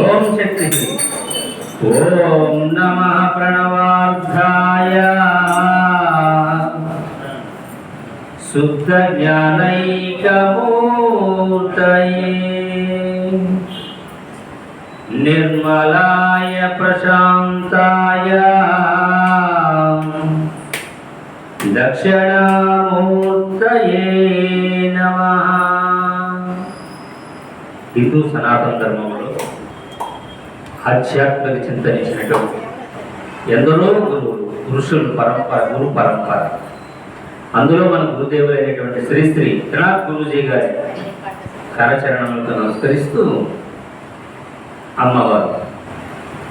ఓం శక్తి ఓం నమ ప్రణవార్థాయ శుద్ధ జ్ఞానైకమూర్తయే నిర్మలాయ ప్రశాంతాయ. దక్షిణామూర్తయే నమ. హిందూ సనాతన ధర్మంలో ఆధ్యాత్మిక చింతనిచ్చినటువంటి ఎందరో గురువులు ఋషులు పరంపర గురు పరంపర. అందులో మన గురుదేవులైనటువంటి శ్రీ శ్రీ త్రినాథ్ గురుజీ గారి కరచరణములతో నమస్కరిస్తూ అమ్మవారు.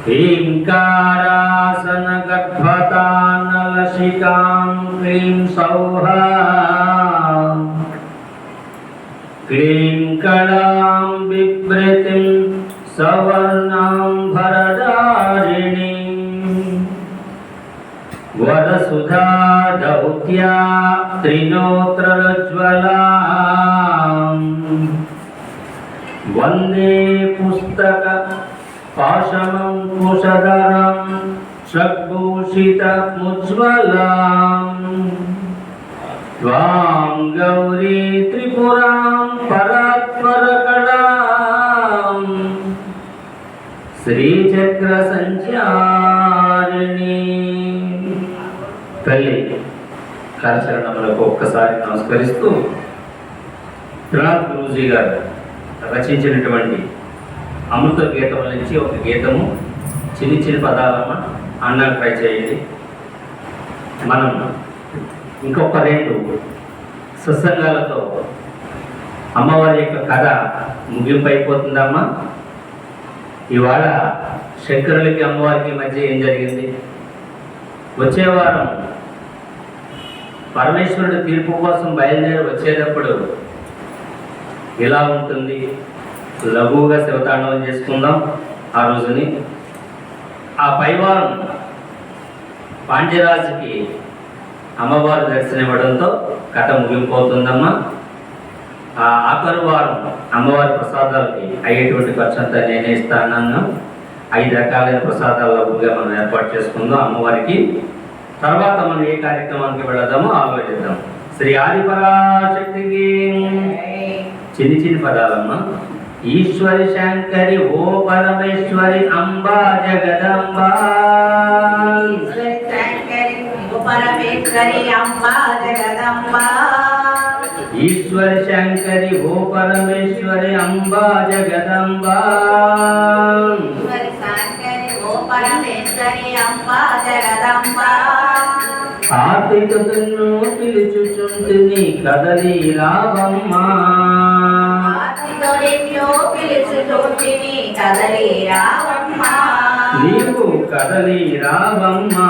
ీంకారాసన గర్భతానలసికాం క్లీం సౌహా క్లీం కళాం బిభ్రతిం सवर्णाम्भरदारिणी वरसुधा दौत्या त्रिनोत्रज्ज्वला वन्दे पुस्तक पाशमं कुशधरं षड्भूषितमुज्ज्वलां त्वां गौरी त्रिपुरां परा శ్రీచక్రసంచారిణి. తల్లి కరచరణములకు ఒక్కసారి నమస్కరిస్తూ త్రినాథ్ గురూజీ గారు రచించినటువంటి అమృత గీతం నుంచి ఒక గీతము చిన్ని చిన్ని పదాలమ్మ అన్నాకు ట్రై చేయండి. మనం ఇంకొక రెండు సత్సంగాలతో అమ్మవారి యొక్క కథ ముగింపు అయిపోతుందమ్మా ఇవాళ శంకరులకి అమ్మవారికి మధ్య ఏం జరిగింది? వచ్చే వారం పరమేశ్వరుడు తీర్పు కోసం బయలుదేరి వచ్చేటప్పుడు ఎలా ఉంటుంది? లఘువుగా శివతాండవం చేసుకుందాం ఆ రోజుని. ఆ పైవారం పాండ్యరాజుకి అమ్మవారు దర్శనం ఇవ్వడంతో కథ ముగిపోతుందమ్మా. ఆ ఆఖరు వారం అమ్మవారి ప్రసాదాలకి అయ్యేటువంటి ఖర్చు అంతా నేనే ఇస్తానన్నా ఐదు రకాలైన ప్రసాదాల లఘువుగా మనం ఏర్పాటు చేసుకుందాం అమ్మవారికి. తర్వాత మనం ఏ కార్యక్రమానికి వెళదామో ఆలోచిద్దాం. శ్రీ ఆదిపరాశక్తికి చిన్ని చిన్ని పదాలమ్మ. ఈశ్వరి శంకరి ఓ పరమేశ్వరి అంబా జగదంబా. పరమేశ్వరి అంబా జగదంబా. ఈశ్వరి శంకరి ఓ పరమేశ్వరి అంబా జగదంబా. కార్తీకను పిలుచుచుంటిని కదలి రావమ్మా. నీవు కదలి రావమ్మా.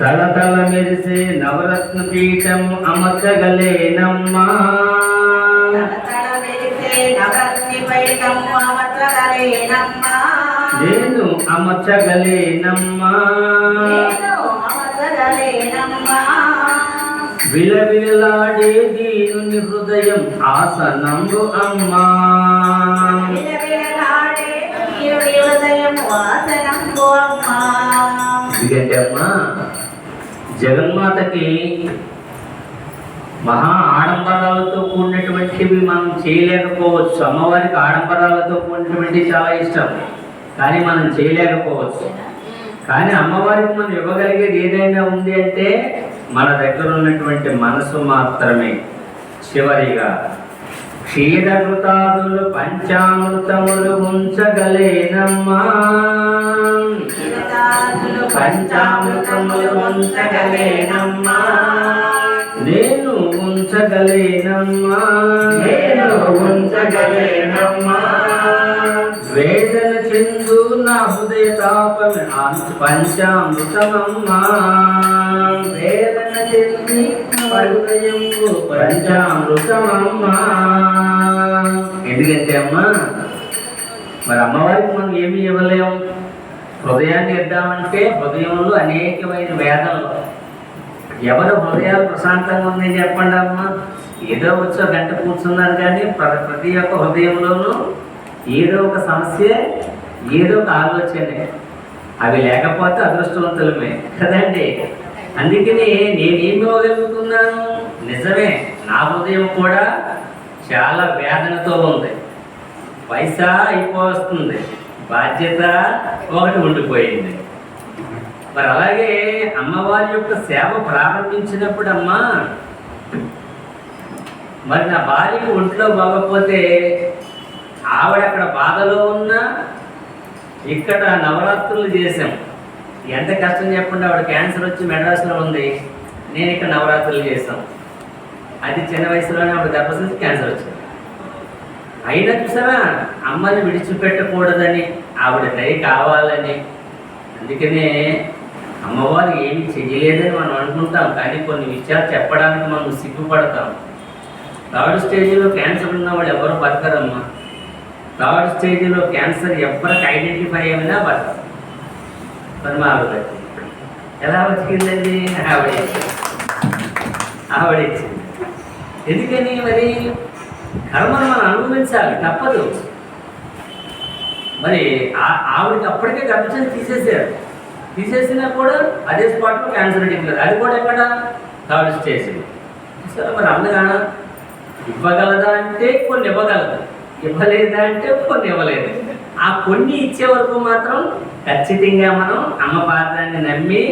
తలతల మెరిసే నవరత్న పీఠం అమర్చగలేనమ్మా. నేను అమర్చగలేనమ్మా. విలవిలాడే దీనుని హృదయం ఆసనంబు వాసనంబు అమ్మా. ఎందుకంటే అమ్మా జగన్మాతకి మహా ఆడంబరాలతో కూడినటువంటివి మనం చేయలేకపోవచ్చు. అమ్మవారికి ఆడంబరాలతో కూడినటువంటి చాలా ఇష్టం. కానీ మనం చేయలేకపోవచ్చు. కానీ అమ్మవారికి మనం ఇవ్వగలిగేది ఏదైనా ఉంది అంటే మన దగ్గర ఉన్నటువంటి మనసు మాత్రమే. చివరిగా క్షీరకృతాదులు పంచామృతములు ఉంచగలేనమ్మా. పంచామృతములు ఉంచగలేనమ్మా. నేను ఉంచగలేనమ్మా. నేను ఉంచగలేనమ్మా. వేదన చెందు నా హృదయ తాపమే పంచామృతమమ్మా. వేదన చెంది నా పంచామృతమమ్మా. ఎందుకంటే అమ్మా మరి అమ్మవారికి మనం ఏమి ఇవ్వలేము హృదయాన్ని ఇద్దామంటే హృదయంలో అనేకమైన వేదనలు. ఎవరు హృదయాలు ప్రశాంతంగా ఉందని చెప్పండి అమ్మా. ఏదో వచ్చో గంట కూర్చున్నారు కానీ ప్రతి ప్రతి ఒక్క హృదయంలోనూ ఏదో ఒక సమస్య ఏదో ఒక ఆలోచనే. అవి లేకపోతే అదృష్టవంతులమే. కదండి? అందుకని నేనేం ఇవ్వగలుగుతున్నాను నిజమే నా హృదయం కూడా చాలా వేదనతో ఉంది. పైసా అయిపోతుంది బాధ్యత ఒకటి ఉండిపోయింది. మరి అలాగే అమ్మవారి యొక్క సేవ ప్రారంభించినప్పుడు అమ్మా మరి నా భార్యకు ఒంట్లో బాగపోతే ఆవిడ అక్కడ బాధలో ఉన్నా ఇక్కడ నవరాత్రులు చేశాం. ఎంత కష్టం చెప్పకుండా ఆవిడ క్యాన్సర్ వచ్చి మెడ్రాస్లో ఉంది. నేను ఇక్కడ నవరాత్రులు చేస్తాను. అది చిన్న వయసులోనే ఆవిడ దెబ్బతించి క్యాన్సర్ వచ్చింది. అయినా చూసారా అమ్మని విడిచిపెట్టకూడదని ఆవిడ దయ కావాలని. అందుకనే అమ్మవారు ఏమి చెయ్యలేదని మనం అనుకుంటాం కానీ కొన్ని విషయాలు చెప్పడానికి మనం సిగ్గుపడతాం. థర్డ్ స్టేజ్లో క్యాన్సర్ ఉన్న వాళ్ళు ఎవరు బతకరమ్మా? థర్డ్ స్టేజ్లో క్యాన్సర్ ఎవరికి ఐడెంటిఫై అయినా బతకరు. మరి మా ఆవిడ ఎలా వచ్చిందండి ఆవిడ ఆవిడ ఎందుకని మరి? కర్మను మనం అనుభవించాలి తప్పదు. మరి ఆ- ఆవిడకి అప్పటికే గర్భచం తీసేసారు తీసేసినా కూడా అదే స్పాట్లో క్యాన్సర్ డిక్లేర్ అది కూడా ఎక్కడ? థర్డ్ స్టేజ్ సరే మరి అందుగా ఇవ్వగలదా అంటే కొన్ని ఇవ్వగలదు. ఇవ్వలేదా అంటే కొన్ని ఇవ్వలేదు. ఆ కొన్ని ఇచ్చే వరకు మాత్రం ఖచ్చితంగా మనం అమ్మ పాత్రాన్ని నమ్మి.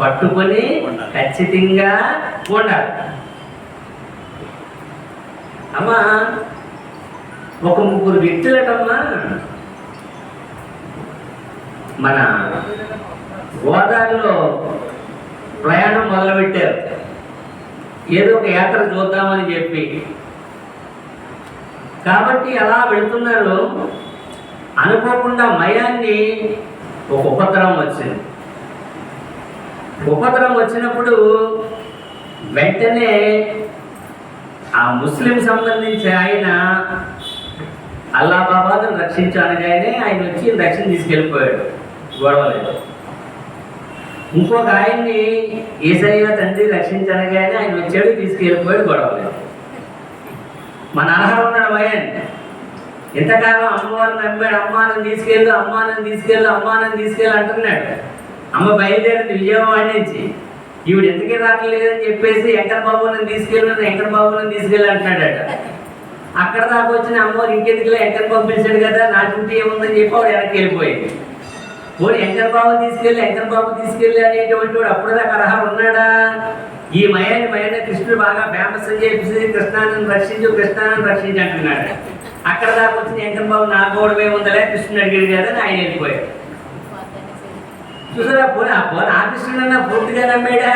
పట్టుకొని. ఖచ్చితంగా ఉండాలి అమ్మా ఒక ముగ్గురు వ్యక్తులటమ్మా మన గోదావరిలో ప్రయాణం మొదలుపెట్టారు ఏదో ఒక యాత్ర చూద్దామని చెప్పి కాబట్టి అలా వెళుతున్నారు అనుకోకుండా మయాన్ని ఒక ఉపద్రవం వచ్చింది. ఉపద్రవం వచ్చినప్పుడు వెంటనే ఆ ముస్లిం సంబంధించి ఆయన అల్లాబాబాద్ కానీ ఆయన వచ్చి రక్షణ తీసుకెళ్ళిపోయాడు. గొడవలేదు. ఇంకొక ఆయన్ని ఏసయ్య తండ్రి రక్షించనగానే ఆయన వచ్చాడు తీసుకెళ్ళిపోయాడు గొడవలేదు. మన అర్హత ఉన్నాడు మయాన్ని ఎంతకాలం అమ్మవారిని నమ్మాడు? అమ్మానని తీసుకెళ్ళు అమ్మానని తీసుకెళ్ళు అమ్మానని తీసుకెళ్ళు అంటున్నాడు. అమ్మ బయలుదేరింది విజయవాడ నుంచి. ఈవిడ ఎంతకే రావట్లేదని చెప్పేసి వెంకట బాబుని తీసుకెళ్ళు వెంకట బాబుని తీసుకెళ్ళి అంటున్నాడట. అక్కడ దాకా వచ్చిన అమ్మవారు ఇంకెందుకులే వెంకట బాబు పిలిచాడు కదా నా డ్యూటీ ఏముందని చెప్పి ఆవిడ వెనక్కి వెళ్ళిపోయింది. పోనీ వెంకట బాబు తీసుకెళ్ళి వెంకట బాబు తీసుకెళ్ళి అనేటువంటి వాడు అప్పుడు దాకా అర్హ ఉన్నాడా? ఈ మయాన్ని మయాన్ని కృష్ణుడు బాగా ఫేమస్ అని చెప్పేసి కృష్ణాన్ని రక్షించు కృష్ణాన్ని రక్షించి అంటున్నాడు. అక్కడ దాకా వచ్చిన వెంకట బాబు నా గోడవే ఉందలే కృష్ణుడు అడిగాడు కదా అని ఆయన వెళ్ళిపోయాడు చూసారా పోనీ ఆ పోనీ ఆ కృష్ణుడన్నా పూర్తిగా నమ్మాడా?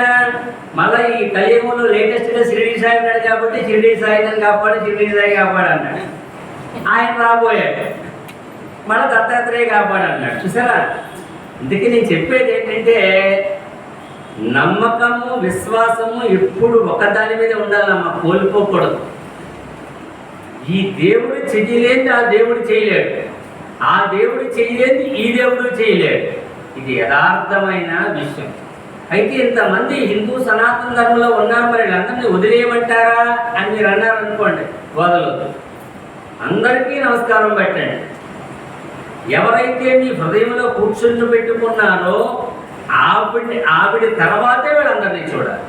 మళ్ళీ ఈ కలియుగంలో లేటెస్ట్గా షిరిడి సాయి ఉన్నాడు కాబట్టి షిరిడి సాయిని కాపాడు షిరిడి సాయి కాపాడు అన్నాడు. ఆయన రాబోయాడు. మళ్ళీ దత్తాత్రేయ కాపాడు అన్నాడు. చూసారా? అందుకే నేను చెప్పేది ఏంటంటే నమ్మకము విశ్వాసము ఎప్పుడు ఒకదాని మీద ఉండాలమ్మా కోల్పోకూడదు. ఈ దేవుడు చెయ్యలేని ఆ దేవుడు చేయలేడు. ఆ దేవుడు చేయలేని ఈ దేవుడు చేయలేడు. ఇది యథార్థమైన విషయం. అయితే ఇంతమంది హిందూ సనాతన ధర్మంలో ఉన్నారు మరి అందరినీ వదిలేయమంటారా అని మీరు అన్నారు అనుకోండి వదలొద్దు. అందరికీ నమస్కారం పెట్టండి. ఎవరైతే మీ హృదయంలో కూర్చుని పెట్టుకున్నారో ఆవిడ ఆవిడ తర్వాతే వీళ్ళందరినీ చూడాలి.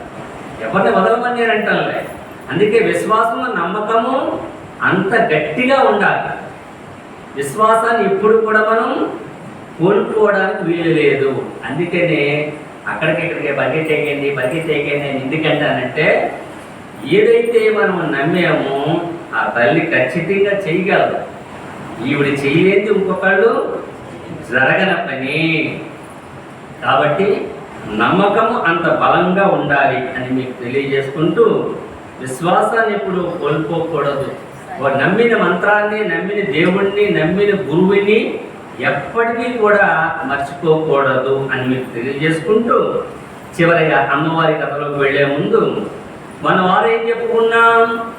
ఎవరిని వదలమని నేను అంటానులే అందుకే విశ్వాసము నమ్మకము అంత గట్టిగా ఉండాలి. విశ్వాసాన్ని ఎప్పుడు కూడా మనం కోల్పోవడానికి వీలు లేదు అందుకనే అక్కడికి ఇక్కడికి బకెట్ ఎక్కండి బకెట్ ఎక్కండి అని ఎందుకంటానంటే ఏదైతే మనం నమ్మామో ఆ తల్లి ఖచ్చితంగా చేయగలదు. ఈవిడ చేయలేదు ఇంకొకళ్ళు జరగన పని. కాబట్టి నమ్మకము అంత బలంగా ఉండాలి అని మీకు తెలియజేసుకుంటూ విశ్వాసాన్ని ఎప్పుడు కోల్పోకూడదు. నమ్మిన మంత్రాన్ని నమ్మిన దేవుణ్ణి నమ్మిన గురువుని ఎప్పటికీ కూడా మర్చిపోకూడదు అని మీకు తెలియజేసుకుంటూ చివరిగా అమ్మవారి కథలోకి వెళ్ళే ముందు మన వారు ఏం చెప్పుకున్నాం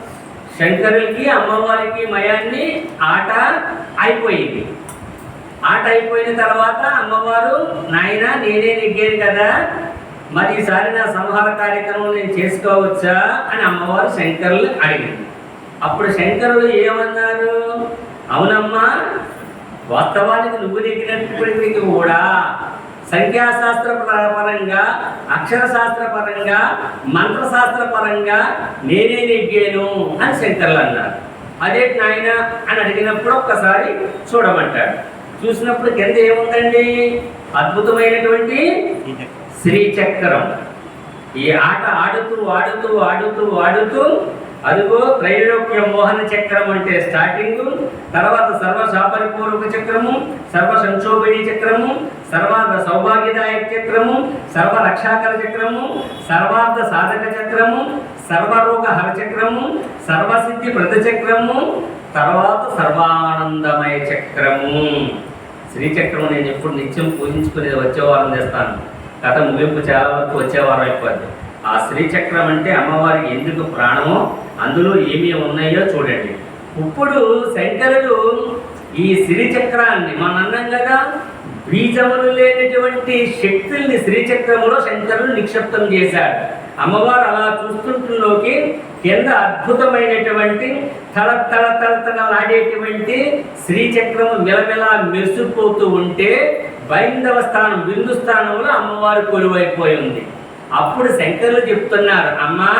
శంకరులకి అమ్మవారికి మయాన్ని ఆట అయిపోయింది. ఆట అయిపోయిన తర్వాత అమ్మవారు నాయన నేనే నెగ్గాను కదా. మరి ఈసారి నా సంహార కార్యక్రమం నేను చేసుకోవచ్చా? అని అమ్మవారు శంకరులు అడిగింది అప్పుడు శంకరులు ఏమన్నారు? అవునమ్మా వాస్తవానికి నువ్వు నెగ్గినప్పటికీ కూడా. సంఖ్యాశాస్త్ర పర- పరంగా అక్షరశాస్త్ర పరంగా మంత్రశాస్త్ర పరంగా నేనే నెగ్గాను అని శంకర్లు అన్నారు. అదే నాయన అని అడిగినప్పుడు ఒక్కసారి చూడమంటాడు. చూసినప్పుడు కింద ఏముందండి? అద్భుతమైనటువంటి శ్రీచక్రం. ఈ ఆట ఆడుతూ ఆడుతూ ఆడుతూ ఆడుతూ అదిగో త్రైలోక్య మోహన చక్రం అంటే స్టార్టింగ్ తర్వాత సర్వ శాపరిపూర్వక చక్రము సర్వ సంక్షోభిణి చక్రము సర్వార్థ సౌభాగ్యదాయక చక్రము సర్వ రక్షాకర చక్రము సర్వార్థ సాధక చక్రము సర్వరోగ హర చక్రము సర్వసిద్ధి ప్రద చక్రము తర్వాత సర్వానందమయ చక్రము. శ్రీచక్రం నేను ఎప్పుడు నిత్యం పూజించుకునేది వచ్చేవారం చేస్తాను. కథ ముగింపు చాలా వరకు వచ్చేవారం అయిపోద్ది. ఆ శ్రీచక్రం అంటే అమ్మవారికి ఎందుకు ప్రాణమో అందులో ఏమేమి ఉన్నాయో చూడండి. ఇప్పుడు శంకరుడు ఈ శ్రీచక్రాన్ని మన అన్నం కదా బీజములు లేనటువంటి శక్తుల్ని శ్రీచక్రములో శంకరుడు నిక్షిప్తం చేశాడు. అమ్మవారు అలా చూస్తుంటులోకి కింద అద్భుతమైనటువంటి తల తల తల తలలాడేటువంటి శ్రీచక్రము మెలమెలా మెరిసిపోతూ ఉంటే బైందవ స్థానం బిందు స్థానంలో అమ్మవారు కొలువైపోయి ఉంది. అప్పుడు శంకర్లు చెప్తున్నారు అమ్మా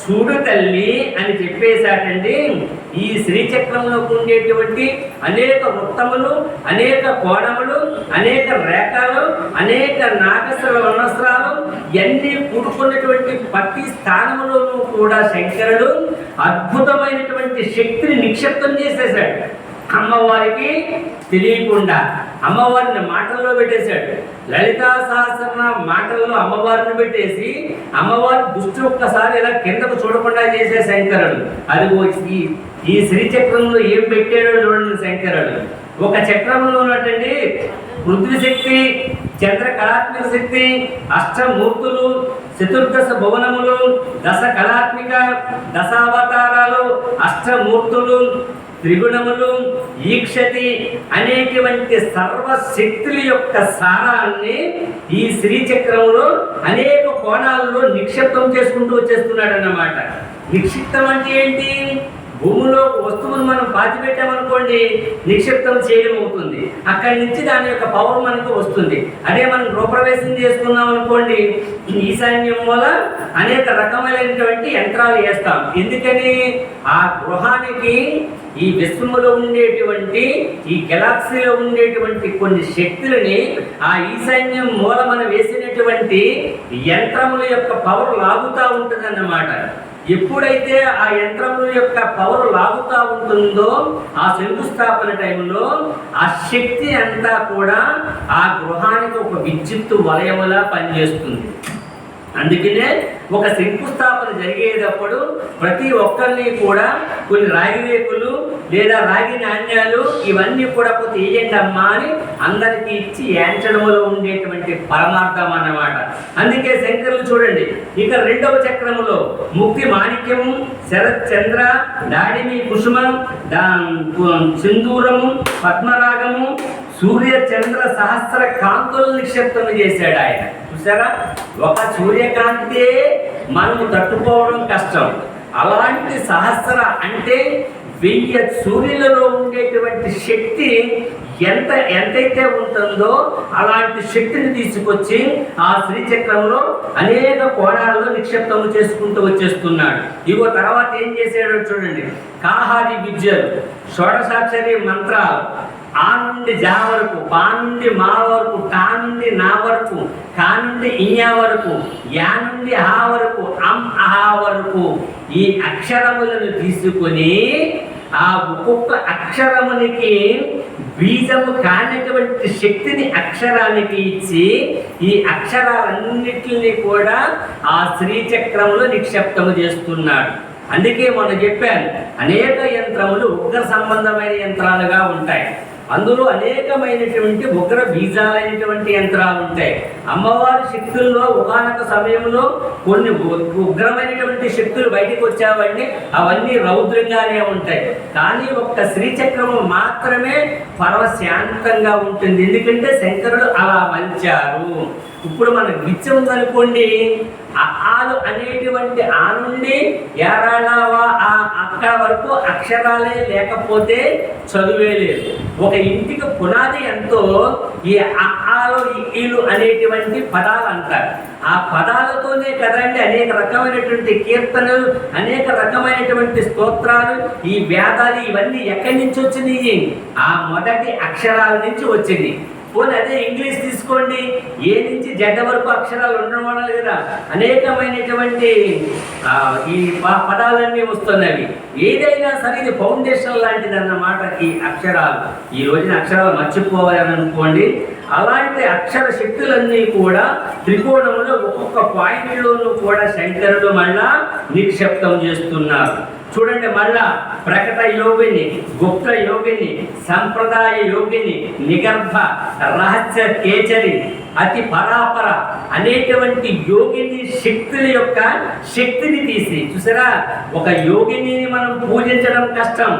చూడు తల్లి అని చెప్పేశాటండి. ఈ శ్రీచక్రంలో ఉండేటువంటి అనేక వృత్తములు అనేక కోణములు అనేక రేఖలు అనేక నాగస్ర వనస్రాలు ఇవన్నీ కూడుకున్నటువంటి ప్రతి స్థానములోనూ కూడా శంకరుడు అద్భుతమైనటువంటి శక్తిని నిక్షిప్తం చేసేశాడు. అమ్మవారికి తెలియకుండా అమ్మవారిని మాటల్లో పెట్టేశాడు. లలితా సహస్రన మాటల్లో అమ్మవారిని పెట్టేసి అమ్మవారి దృష్టి ఒక్కసారి ఇలా కిందకు చూడకుండా చేసే శంకరుడు. అది ఈ ఈ శ్రీచక్రంలో ఏం పెట్టాడో చూడండి శంకరుడు. ఒక చక్రంలో ఉన్నటువంటి పృథ్వీశక్తి చంద్ర కళాత్మక శక్తి అష్టమూర్తులు చతుర్దశ భువనములు దశ కళాత్మిక దశావతారాలు అష్టమూర్తులు త్రిగుణములు ఈక్షతి అనేటువంటి సర్వశక్తుల యొక్క సారాన్ని ఈ శ్రీచక్రంలో అనేక కోణాలలో నిక్షిప్తం చేసుకుంటూ వచ్చేస్తున్నాడు అన్నమాట నిక్షిప్తం అంటే ఏంటి? భూమిలో వస్తువును మనం పాతిపెట్టామనుకోండి నిక్షిప్తం చేయడం అవుతుంది అక్కడి నుంచి దాని యొక్క పవర్ మనకు వస్తుంది. అదే మనం గృహప్రవేశం చేసుకున్నాం అనుకోండి ఈశాన్యం వల్ల అనేక రకమైనటువంటి యంత్రాలు వేస్తాం. ఎందుకని? ఆ గృహానికి ఈ విశ్వములో ఉండేటువంటి ఈ గెలాక్సీలో ఉండేటువంటి కొన్ని శక్తులని ఆ ఈశాన్యం మూలమన వేసినటువంటి యంత్రముల యొక్క పవర్ లాగుతూ ఉంటుందన్నమాట. ఎప్పుడైతే ఆ యంత్రముల యొక్క పవర్ లాగుతూ ఉంటుందో ఆ శంకుస్థాపన టైంలో ఆ శక్తి అంతా కూడా ఆ గృహానికి ఒక విద్యుత్తు వలయములా పనిచేస్తుంది. అందుకనే ఒక శంకుస్థాపన జరిగేటప్పుడు ప్రతి ఒక్కరిని కూడా కొన్ని రాగి రేకులు లేదా రాగి నాణ్యాలు ఇవన్నీ కూడా కొంత వేయండి అమ్మా అని అందరికీ ఇచ్చి యాంచడములో ఉండేటువంటి పరమార్థం అన్నమాట. అందుకే శంకరులు చూడండి ఇక రెండవ చక్రములో ముక్తి మాణిక్యము శరత్ చంద్ర దాడిమి కుసుమం దా సింధూరము పద్మరాగము సూర్య చంద్ర సహస్ర కాంతులు నిక్షిప్తం చేశాడు ఆయన. చూసారా ఒక సూర్యకాంతే మనము తట్టుకోవడం కష్టం. అలాంటి సహస్ర అంటే వెయ్యి సూర్యులలో ఉండేటువంటి శక్తి ఎంత ఎంతైతే ఉంటుందో అలాంటి శక్తిని తీసుకొచ్చి ఆ శ్రీచక్రంలో అనేక కోణాలలో నిక్షిప్తము చేసుకుంటూ వచ్చేస్తున్నాడు. ఇగో తర్వాత ఏం చేసాడో చూడండి. కాహాది విద్యలు షోడశాక్షరి మంత్రాలు ఆ నుండి జా వరకు పా నుండి మా వరకు టా నుండి నా వరకు కా నుండి ఇయా వరకు యా నుండి హా వరకు అం అహా వరకు ఈ అక్షరములను తీసుకొని ఆ ఒక్కొక్క అక్షరమునికి బీజము కానటువంటి శక్తిని అక్షరానికి ఇచ్చి ఈ అక్షరాలన్నిటిని కూడా ఆ శ్రీచక్రములో నిక్షిప్తము చేస్తున్నాడు. అందుకే మొన్న చెప్పాను అనేక యంత్రములు ఉగ్ర సంబంధమైన యంత్రాలుగా ఉంటాయి. అందులో అనేకమైనటువంటి ఉగ్ర బీజాలైనటువంటి యంత్రాలు ఉంటాయి అమ్మవారి శక్తుల్లో ఒకనొక సమయంలో కొన్ని ఉగ్రమైనటువంటి శక్తులు బయటకు వచ్చావంటే అవన్నీ రౌద్రంగానే ఉంటాయి. కానీ ఒక్క శ్రీచక్రము మాత్రమే పరమశాంతంగా ఉంటుంది. ఎందుకంటే శంకరుడు అలా మలిచారు. ఇప్పుడు మనకు విచ్చం ఉందనుకోండి ఆలు అనేటువంటి ఆ నుండి ఏరాళవా ఆ అక్కడ వరకు అక్షరాలే లేకపోతే చదువే లేదు. ఒక ఇంటికి పునాది ఎంతో ఈ ఆ ఆలు ఈలు అనేటువంటి పదాలు అంటారు. ఆ పదాలతోనే కదండి అనేక రకమైనటువంటి కీర్తనలు అనేక రకమైనటువంటి స్తోత్రాలు ఈ వేదాలు ఇవన్నీ ఎక్కడి నుంచి వచ్చినాయి? ఆ మొదటి అక్షరాల నుంచి వచ్చింది. పోనీ అదే ఇంగ్లీష్ తీసుకోండి. ఏ నుంచి జెడ్ వరకు అక్షరాలు ఉండడం వల్ల కదా అనేకమైనటువంటి ఈ ప- పదాలన్నీ వస్తున్నవి. ఏదైనా సరే ఇది ఫౌండేషన్ లాంటిది అన్నమాట ఈ అక్షరాలు. ఈ రోజున అక్షరాలు మర్చిపోవాలని అనుకోండి. అలాంటి అక్షర శక్తులన్నీ కూడా త్రికోణంలో ఒక్కొక్క పాయింట్లోనూ కూడా శంకరుడు మళ్ళా నిక్షిప్తం చేస్తున్నారు. చూడండి మళ్ళా ప్రకట యోగిని గుప్త యోగిని సంప్రదాయ యోగిని నిగర్భ రహస్య కేచరి అతి పరాపర అనేటువంటి యోగిని శక్తుల యొక్క శక్తిని తీసి చూసారా? ఒక యోగిని మనం పూజించడం కష్టం.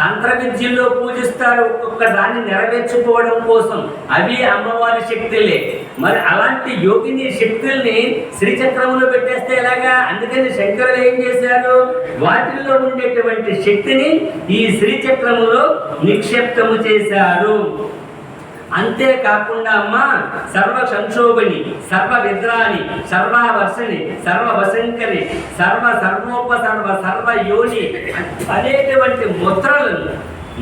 తంత్ర విద్యల్లో పూజిస్తారు. ఒక్కొక్క దాన్ని నెరవేర్చుకోవడం కోసం. అవి అమ్మవారి శక్తులే. మరి అలాంటి యోగిని శక్తుల్ని శ్రీచక్రంలో పెట్టేస్తే ఎలాగా? అందుకని శంకరులు ఏం చేశారు? వాటిల్లో ఉండేటువంటి శక్తిని ఈ శ్రీచక్రములో నిక్షిప్తము చేశారు. అంతేకాకుండా అమ్మ సర్వ సంక్షోభని సర్వ విద్రాని సర్వావర్షని సర్వ వశంకరి సర్వ సర్వోప సర్వ సర్వ యోని అనేటువంటి ముద్రలను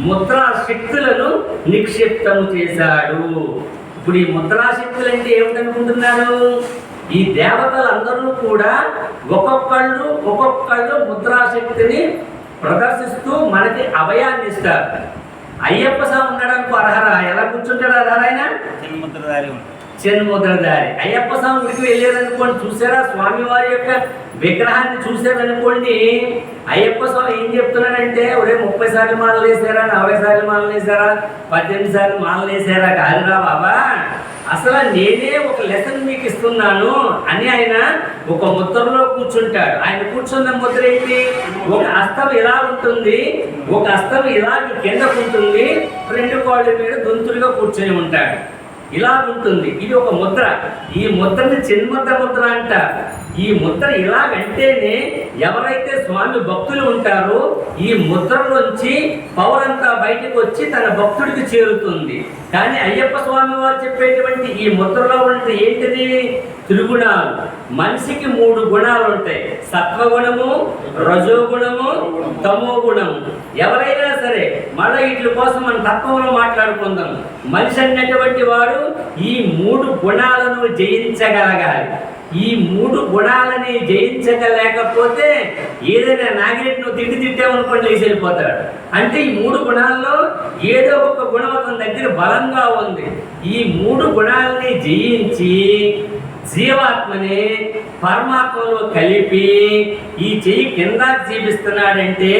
ముద్రా శక్తులను నిక్షిప్తము చేశాడు. ఇప్పుడు ఈ ముద్రాశక్తులు అంటే ఏమిటనుకుంటున్నారు? ఈ దేవతలందరూ కూడా ఒక్కొక్కళ్ళు ఒక్కొక్కళ్ళు ముద్రాశక్తిని ప్రదర్శిస్తూ మనకి అభయాన్ని ఇస్తారు అయ్యప్ప స్వామి ఉండడానికి అర్హరా? ఎలా కూర్చుంటాడు అర్హరా ఆయన? చిన్నముద్రధారి ఉంటాడు. చిన్ముద్రధారి అయ్యప్ప స్వామి గుడికి వెళ్ళారనుకోండి చూసారా? స్వామి వారి యొక్క విగ్రహాన్ని చూసారనుకోండి అయ్యప్ప స్వామి ఏం చెప్తున్నాడంటే ఒరే ముప్పై సార్లు మాలలు వేసారా నలభై సార్లు మాలలు వేసారా పద్దెనిమిది సార్లు మాలలు వేసారా కాదురా బాబా. అసలు నేనే ఒక లెసన్ మీకు ఇస్తున్నాను అని ఆయన ఒక ముద్రలో కూర్చుంటాడు. ఆయన కూర్చున్న ముద్ర ఏంటి? ఒక అస్తం ఇలా ఉంటుంది? ఒక అస్తం ఇలా కిందకు ఉంటుంది? రెండు కాళ్ళ మీద దొంతులుగా కూర్చొని ఉంటాడు. ఇలా ఉంటుంది. ఇది ఒక ముద్ర. ఈ ముద్రని చిన్ముద్ర ముద్ర అంటారు. ఈ ముద్ర ఇలాగంటేనే ఎవరైతే స్వామి భక్తులు ఉంటారో ఈ ముద్రలోంచి పవరంతా బయటకు వచ్చి తన భక్తుడికి చేరుతుంది. కానీ అయ్యప్ప స్వామి వారు చెప్పేటువంటి ఈ ముద్రలో ఉన్నది ఏంటిది? త్రిగుణాలు. మనిషికి మూడు గుణాలు ఉంటాయి. సత్వగుణము రజోగుణము తమో గుణము ఎవరైనా సరే మళ్ళీ వీటి కోసం మనం తత్వంలో మాట్లాడుకుందాం. మనిషి అన్నటువంటి వాడు ఈ మూడు గుణాలను జయించగలగాలి. ఈ మూడు గుణాలని జయించగలేకపోతే ఏదైనా నాగిరెడ్డి నువ్వు తిండి తిట్టామనుకోండి లేచి వెళ్ళిపోతాడు అంటే ఈ మూడు గుణాల్లో ఏదో ఒక గుణం అతని దగ్గర బలంగా ఉంది. ఈ మూడు గుణాలని జయించి జీవాత్మని పరమాత్మలో కలిపి ఈ చెయ్యి కింద జీవిస్తున్నాడంటే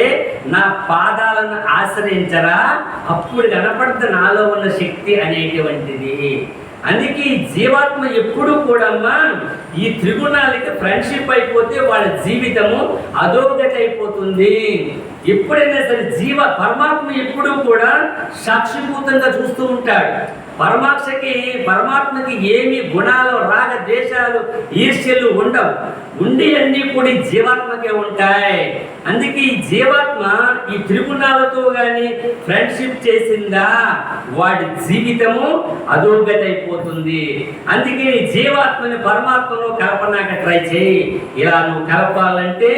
నా పాదాలను ఆశ్రయించరా? అప్పుడు కనపడుతుంది నాలో ఉన్న శక్తి అనేటువంటిది. అందుకే ఈ జీవాత్మ ఎప్పుడు కూడా ఈ త్రిగుణాలకి ఫ్రెండ్షిప్ అయిపోతే వాళ్ళ జీవితము అధోగతి అయిపోతుంది ఎప్పుడైనా సరే జీవ పరమాత్మ ఎప్పుడూ కూడా సాక్షిభూతంగా చూస్తూ ఉంటాడు. పరమాత్మకి పరమాత్మకి ఏమి గుణాలు రాగ దేశాలు ఈర్ష్యలు ఉండవు. ఉండి అన్నీ కూడా జీవాత్మకే ఉంటాయి. అందుకే ఈ జీవాత్మ ఈ త్రిగుణాలతో కానీ ఫ్రెండ్షిప్ చేసిందా? వాడి జీవితము అధోగతి అయిపోతుంది. అందుకే ఈ జీవాత్మని పరమాత్మలో కలపనాక ట్రై చేయి. ఇలా నువ్వు కలపాలంటే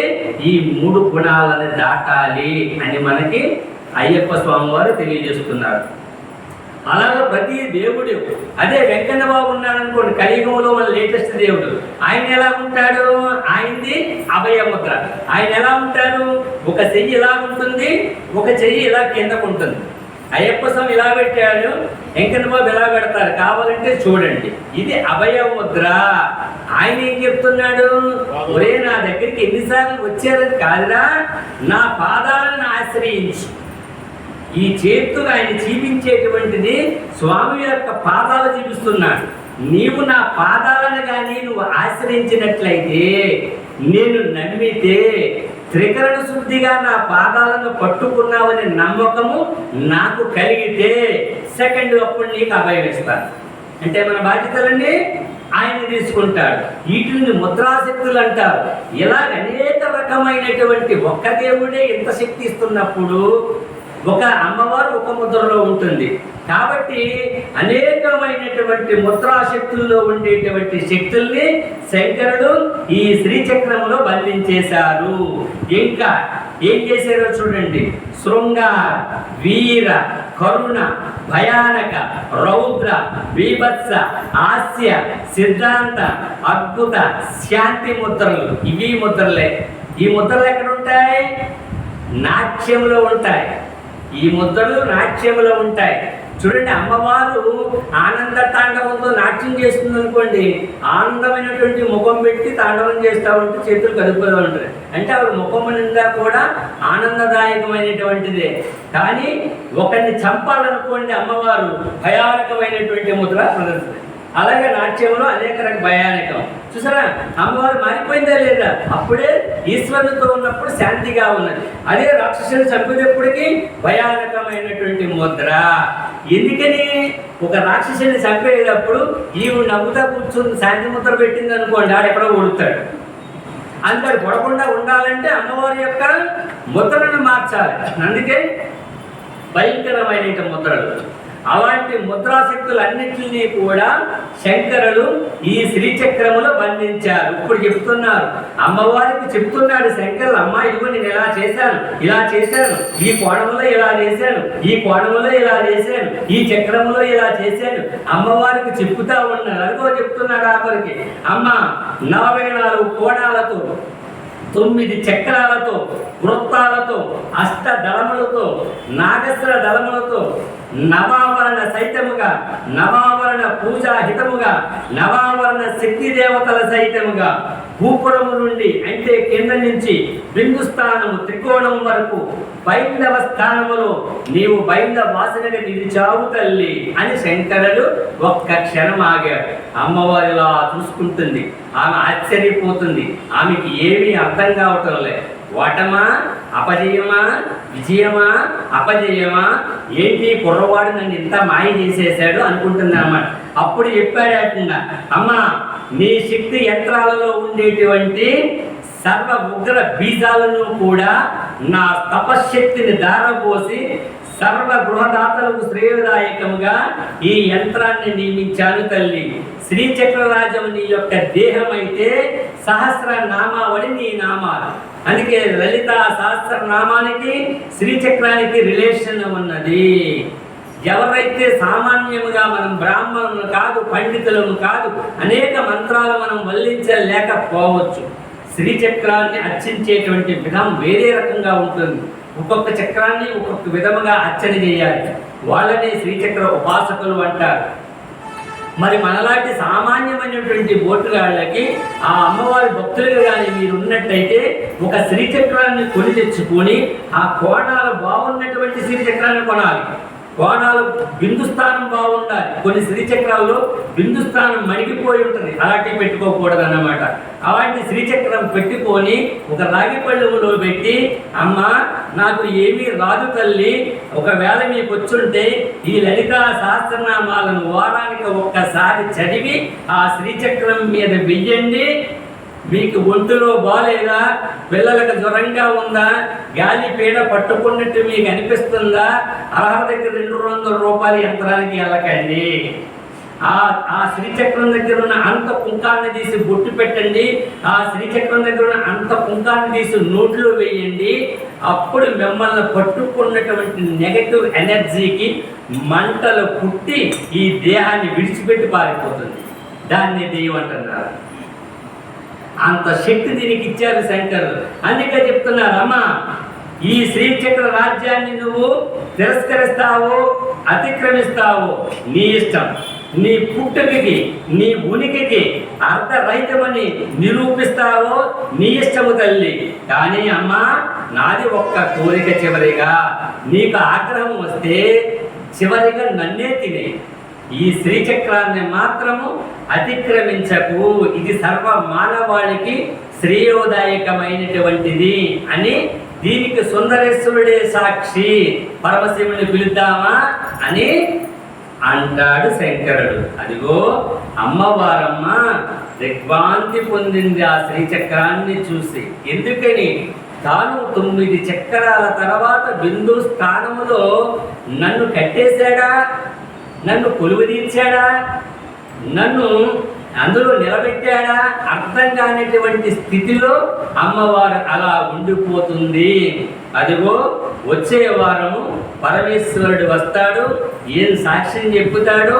ఈ మూడు గుణాలను దాటాలి అని మనకి అయ్యప్ప స్వామి వారు తెలియజేస్తున్నారు. అలాగే ప్రతి దేవుడు అదే వెంకన్న బాబు ఉన్నాడనుకోండి కలియుగంలో మన లేటెస్ట్ దేవుడు. ఆయన ఎలా ఉంటాడు? ఆయనది అభయముద్ర ఆయన ఎలా ఉంటారు ఒక చెయ్యి ఇలా ఉంటుంది ఒక చెయ్యి ఇలా కిందకు ఉంటుంది. అయ్యప్ప స్వామి ఇలా పెట్టాడు వెంకన్న బాబు ఎలా పెడతారు కావాలంటే చూడండి. ఇది అభయముద్ర ఆయన ఏం చెప్తున్నాడు? ఒరే నా దగ్గరికి ఎన్నిసార్లు వచ్చారని కాదురా. నా పాదాలను ఆశ్రయించు. ఈ చేతులు ఆయన చూపించేటువంటిది స్వామి యొక్క పాదాలు చూపిస్తున్నాడు. నీవు నా పాదాలను కానీ నువ్వు ఆశ్రయించినట్లయితే నేను నమ్మితే త్రికరణ శుద్ధిగా నా పాదాలను పట్టుకున్నావనే నమ్మకము నాకు కలిగితే సెకండ్ అప్పుడు నీకు అభయం ఇస్తాను. అంటే మన బాధ్యతలన్నీ ఆయన తీసుకుంటాడు. వీటిని ముద్రాశక్తులు అంటారు. ఇలా అనేక రకమైనటువంటి ఒక్క దేవుడే ఇంత శక్తి ఇస్తున్నప్పుడు ఒక అమ్మవారు ఒక ముద్రలో ఉంటుంది. కాబట్టి అనేకమైనటువంటి ముద్రాశక్తుల్లో ఉండేటువంటి శక్తుల్ని శంకరుడు ఈ శ్రీచక్రంలో బంధించేశారు. ఇంకా ఏం చేశారో చూడండి. శృంగార వీర కరుణ భయానక రౌద్ర వీభత్స హాస్య సిద్ధాంత అద్భుత శాంతి ముద్రలు. ఇవి ముద్రలే. ఈ ముద్రలు ఎక్కడ ఉంటాయి? నాట్యంలో ఉంటాయి. ఈ ముద్రలు నాట్యంలో ఉంటాయి. చూడండి అమ్మవారు ఆనంద తాండవంతో నాట్యం చేస్తుంది అనుకోండి ఆనందమైనటువంటి ముఖం పెట్టి తాండవం చేస్తూ ఉంటే చేతులు కదుపుతూ ఉంటాయి అంటే ఆవిడ ముఖం నిండా కూడా ఆనందదాయకమైనటువంటిదే. కానీ ఒకరిని చంపాలనుకోండి అమ్మవారు భయానకమైనటువంటి ముద్ర ప్రదర్శన. అలాగే నాట్యంలో అనేక రక భయానకం. చూసారా? అమ్మవారు మారిపోయిందా లేదా? అప్పుడే ఈశ్వరునితో ఉన్నప్పుడు శాంతిగా ఉన్నది. అదే రాక్షసుని చంపినప్పటికీ భయానకమైనటువంటి ముద్ర. ఎందుకని? ఒక రాక్షసుని చంపేటప్పుడు ఈవిడ నవ్వుతా కూర్చుని శాంతి ముద్ర పెట్టింది అనుకోండి ఆడెక్కడో కొడుతాడు. అందరు పడకుండా ఉండాలంటే అమ్మవారి యొక్క ముద్రను మార్చాలి. అందుకే భయంకరమైన ముద్రలు. అలాంటి ముద్రాశక్తులన్నింటినీ కూడా శంకరులు ఈ శ్రీచక్రములో బంధించారు ఇప్పుడు చెప్తున్నారు అమ్మవారికి చెప్తున్నాడు శంకరులు అమ్మ ఇదిగో నేను ఇలా చేశాను ఇలా చేశాను ఈ కోణంలో ఇలా చేశాను ఈ కోణంలో ఇలా చేశాను ఈ చక్రములో ఇలా చేశాను అమ్మవారికి చెప్తా ఉన్నాడు అదిగో చెప్తున్నాడు ఆఖరికి అమ్మ నలభై నాలుగు కోణాలతో తొమ్మిది చక్రాలతో వృత్తాలతో అష్ట దళములతో నాగస్ర దళములతో నవావరణ సైతముగా నవావరణ పూజా హితముగా నవావరణ శక్తి దేవతల సైతముగా భూపురము నుండి అంటే కింద నుంచి బిందు స్థానము త్రికోణం వరకు బైందవ స్థానములో నీవు బైంద వాసనగా నిలిచావు తల్లి అని శంకరుడు ఒక్క క్షణం ఆగాడు. అమ్మవారిలా చూసుకుంటుంది. ఆమె ఆశ్చర్యపోతుంది. ఆమెకి ఏమీ అర్థం కావటం లే ఓటమా అపజయమా? విజయమా? అపజయమా? ఏంటి కుర్రవాడు నన్ను ఇంత మాయ చేసేసాడు అనుకుంటుంది అన్నమాట అప్పుడు చెప్పాడట అమ్మా నీ శక్తి యంత్రాలలో ఉండేటువంటి సర్వ ఉగ్ర బీజాలను కూడా నా తపశ్శక్తిని దారపోసి సర్వ గృహదాతలకు శ్రేయదాయకముగా ఈ యంత్రాన్ని నియమించాను తల్లి. శ్రీచక్రరాజం నీ యొక్క దేహమైతే సహస్ర నామావళి నీ నామాలు. అందుకే లలిత సహస్రనామానికి శ్రీచక్రానికి రిలేషన్ ఉన్నది. ఎవరైతే సామాన్యముగా మనం బ్రాహ్మణులు కాదు పండితులము కాదు అనేక మంత్రాలు మనం వల్లించలేకపోవచ్చు. శ్రీచక్రాన్ని అర్చించేటువంటి విధం వేరే రకంగా ఉంటుంది. ఒక్కొక్క చక్రాన్ని ఒక్కొక్క విధముగా అర్చన చేయాలి. వాళ్ళని శ్రీచక్ర ఉపాసకులు అంటారు. మరి మనలాంటి సామాన్యమైనటువంటి బోటుగాళ్ళకి ఆ అమ్మవారి భక్తులుగా కానీ మీరు ఉన్నట్టయితే ఒక శ్రీచక్రాన్ని కొని తెచ్చుకొని ఆ కోణాలు బాగున్నటువంటి శ్రీచక్రాన్ని కొనాలి. కోణాలు బిందు స్థానం బాగుండాలి. కొన్ని శ్రీచక్రాల్లో బిందు స్థానం మణిగిపోయి ఉంటుంది. అలాంటివి పెట్టుకోకూడదు అన్నమాట. అలాంటి శ్రీచక్రం పెట్టుకొని ఒక రాగి పళ్ళులో పెట్టి అమ్మ నాకు ఏమీ రాదు తల్లి. ఒకవేళ మీకు వచ్చుంటే ఈ లలిత సహస్రనామాలను వారానికి ఒక్కసారి చదివి ఆ శ్రీచక్రం మీద వెయ్యండి. మీకు ఒంటిలో బాగాలేదా పిల్లలకు జ్వరంగా ఉందా? గాలి పీడ పట్టుకున్నట్టు మీకు అనిపిస్తుందా? అర్హతకి రెండు వందల రూపాయల యంత్రానికి వెళ్ళకండి. ఆ ఆ శ్రీచక్రం దగ్గర ఉన్న అంత కుంకాన్ని తీసి బొట్టు పెట్టండి. ఆ శ్రీచక్రం దగ్గర ఉన్న అంత కుంకాన్ని తీసి నోట్లో వేయండి. అప్పుడు మిమ్మల్ని పట్టుకున్నటువంటి నెగటివ్ ఎనర్జీకి మంటలు పుట్టి ఈ దేహాన్ని విడిచిపెట్టి పారిపోతుంది. దాన్ని దెయ్యం అంటున్నారు. అంత శక్తి దీనికి ఇచ్చారు శంకరులు అందుకే చెప్తున్నారు అమ్మ ఈ శ్రీచక్ర రాజ్యాన్ని నువ్వు తిరస్కరిస్తావో అతిక్రమిస్తావో నీ ఇష్టం. నీ పుట్టుకకి నీ ఉనికికి అర్ధరహితమని నిరూపిస్తావో నీ ఇష్టము తల్లి. కానీ అమ్మ నాది ఒక్క కోరిక చివరిగా. నీకు ఆగ్రహం వస్తే చివరిగా నన్నే తినే. ఈ శ్రీచక్రాన్ని మాత్రము అతిక్రమించకు. ఇది సర్వ మానవాళికి శ్రేయోదాయకమైనటువంటిది అని దీనికి సుందరేశ్వరుడే సాక్షి. పరమశివుని పిలుద్దామా అని అంటాడు శంకరుడు. అదిగో అమ్మవారమ్మ దిగ్భ్రాంతి పొందింది ఆ శ్రీచక్రాన్ని చూసి. ఎందుకని? తాను తొమ్మిది చక్రాల తర్వాత బిందు స్థానములో నన్ను కట్టేశాడా? నన్ను కొలువుదీర్చాడా నన్ను అందులో నిలబెట్టాడా? అర్థం కానిటువంటి స్థితిలో అమ్మవారు అలా ఉండిపోతుంది. అదిగో వచ్చే వారము పరమేశ్వరుడు వస్తాడు ఏం సాక్ష్యం చెప్పుతాడో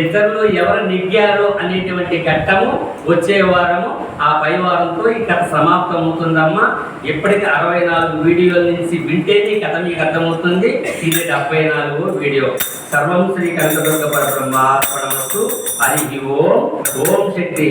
ఇద్దరిలో ఎవరు నెగ్గారో అనేటువంటి ఘట్టము వచ్చే వారము ఆ పై వారంతో ఈ కథ సమాప్తం అవుతుందమ్మా ఇప్పటికి అరవై నాలుగు వీడియోల నుంచి వింటేనే కథ మీకు అర్థమవుతుంది. ఇది డెబ్బై నాలుగు వీడియో. సర్వం శ్రీ కనకదుర్గ పరబ్రహ్మార్పణమస్తు. హరి ఓం ఓం శక్తి.